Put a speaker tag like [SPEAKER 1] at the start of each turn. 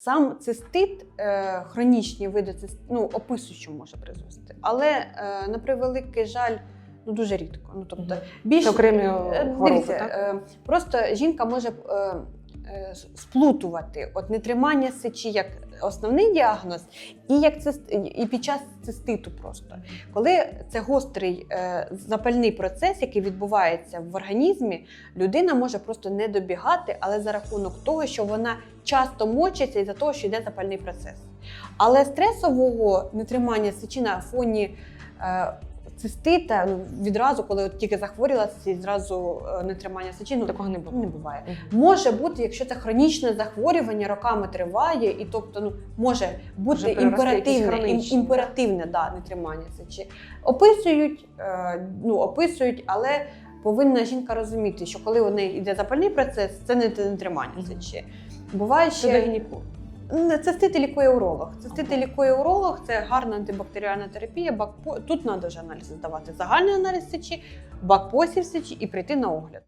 [SPEAKER 1] Сам цистит, е, хронічні види цистит, ну, описуючи може призвести. Але е, на превеликий жаль, ну дуже рідко. Ну, тобто, більш
[SPEAKER 2] окремі
[SPEAKER 1] Е,
[SPEAKER 2] хвороби,
[SPEAKER 1] дивіться,
[SPEAKER 2] так?
[SPEAKER 1] е, просто жінка може сплутувати от нетримання сечі як основний діагноз, і як цист, і під час циститу просто. Коли це гострий е, запальний процес, який відбувається в організмі, людина може просто не добігати, але за рахунок того, що вона часто мочиться із-за того, що йде запальний процес. Але стресового нетримання сечі на фоні е, цистита ну, відразу, коли от тільки захворіла, і зразу е, нетримання сечі, ну,
[SPEAKER 2] Такого не було.
[SPEAKER 1] не буває. Може бути, якщо це хронічне захворювання, роками триває, і тобто ну може бути
[SPEAKER 2] Вже
[SPEAKER 1] імперативне, ім- імперативне да, нетримання сечі. Описують, е, ну описують, але повинна жінка розуміти, що коли у неї йде запальний процес, це не нетримання
[SPEAKER 2] Мгм.
[SPEAKER 1] сечі. Буває ще Цистити лікує уролог. Цистити лікує уролог, це гарна антибактеріальна терапія. Бакпо... Тут треба вже аналізи здавати. Загальний аналіз сечі, бакпосів сечі і прийти на огляд.